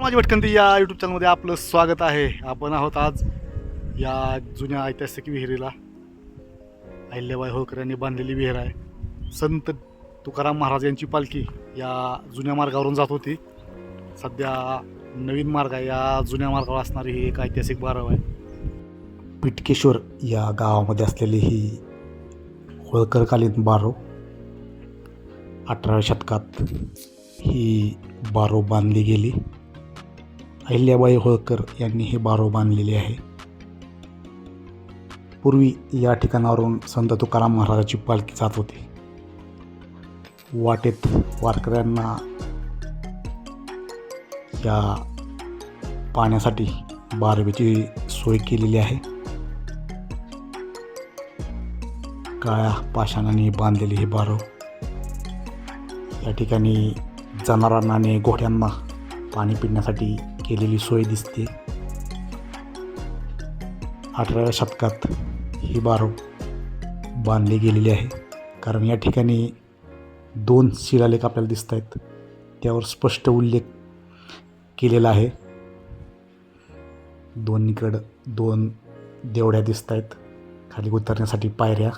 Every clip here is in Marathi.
माझी भटकंती या यूट्यूब चॅनलमध्ये आपलं स्वागत आहे. आपण आहोत आज या जुन्या ऐतिहासिक विहिरीला. अहिल्याबाई होळकर यांनी बांधलेली विहीर आहे. संत तुकाराम महाराज यांची पालखी या जुन्या मार्गावरून जात होती. सध्या नवीन मार्ग आहे. या जुन्या मार्गावर असणारी ही एक ऐतिहासिक बारव आहे. पिटकेश्वर या गावामध्ये असलेली ही होळकरकालीन बारव अठराव्या शतकात ही बारो बांधली गेली. अहिल्याबाई होळकर यांनी हे बारो बांधलेली आहे. पूर्वी या ठिकाणावरून संत तुकाराम महाराजाची पालखी जात होती. वाटेत वारकऱ्यांना या पाण्यासाठी बारवीची सोय केलेली आहे. काळ्या पाषाणाने बांधलेली हे बारो. या ठिकाणी जनावरांना आणि घोड्यांना पाणी पिण्यासाठी केलेली सोय दिसते. अठराव्या शतकात ही बारो बांधली गेलेली आहे. कारण या ठिकाणी दोन शिलालेख आपल्याला दिसत आहेत त्यावर स्पष्ट उल्लेख केलेला आहे. दोन्हीकडं दोन देवड्या दिसत आहेत खाली उतरण्यासाठी पायऱ्या.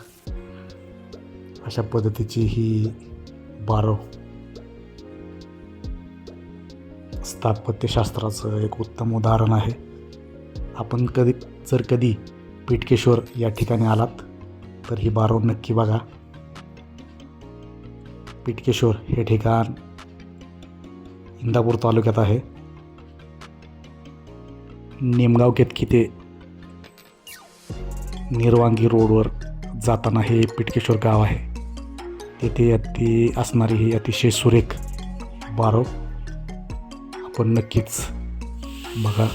अशा पद्धतीची ही बारो स्थापत्यशास्त्राचं एक उत्तम उदाहरण आहे. आपण कधी जर कधी पिटकेश्वर या ठिकाणी आलात तर ही बारो नक्की बघा. पिटकेश्वर हे ठिकाण इंदापूर तालुक्यात आहे. निमगाव केतकी ते निर्वांगी रोडवर जाताना हे पिटकेश्वर गाव आहे. तेथे अति असणारी ही अतिशय सुरेख बारो आपण नक्कीच बघा.